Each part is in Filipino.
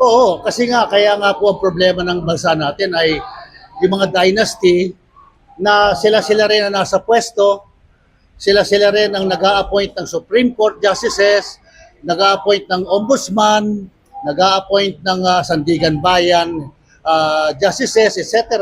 Oo, kasi nga, kaya nga po ang problema ng bansa natin ay yung mga dynasty na sila-sila rin ang nasa pwesto, sila-sila rin ang nag appoint ng Supreme Court Justices, nag appoint ng Ombudsman, nag appoint ng ah, Sandigan Bayan ah, Justices, etc.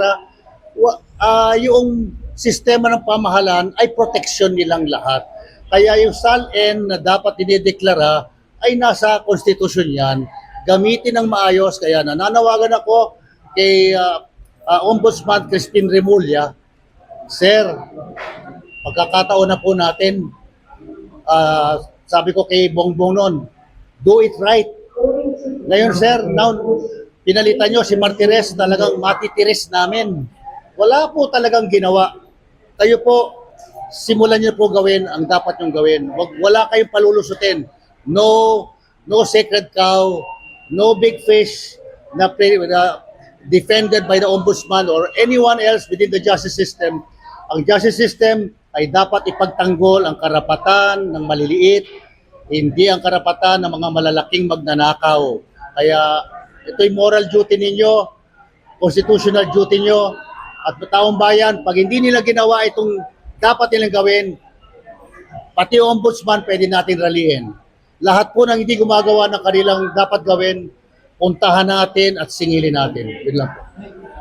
Wa- ah, yung sistema ng pamahalaan ay proteksyon nilang lahat. Kaya yung SALN na dapat dinideklara ay nasa konstitusyon yan. Gamitin ng maayos. Kaya nananawagan ako kay ah, ah, Ombudsman Crispin Remulla, Sir, pagkakataon na po natin, ah, sabi ko kay Bongbong noon, do it right. Ngayon sir, now, pinalitan nyo si Martires, talagang matitiris namin. Wala po talagang ginawa. Kayo po, simulan nyo po gawin ang dapat nyong gawin. Wag, wala kayong palulusutin. No, no sacred cow, no big fish na, defended by the ombudsman or anyone else within the justice system. Ang justice system ay dapat ipagtanggol ang karapatan ng maliliit, hindi ang karapatan ng mga malalaking magnanakaw. Kaya ito'y moral duty ninyo, constitutional duty nyo, at taong bayan, pag hindi nila ginawa itong dapat nilang gawin, pati ombudsman pwede natin ralihin. Lahat po ng hindi gumagawa ng kanilang dapat gawin, puntahan natin at singilin natin. Yun lang po.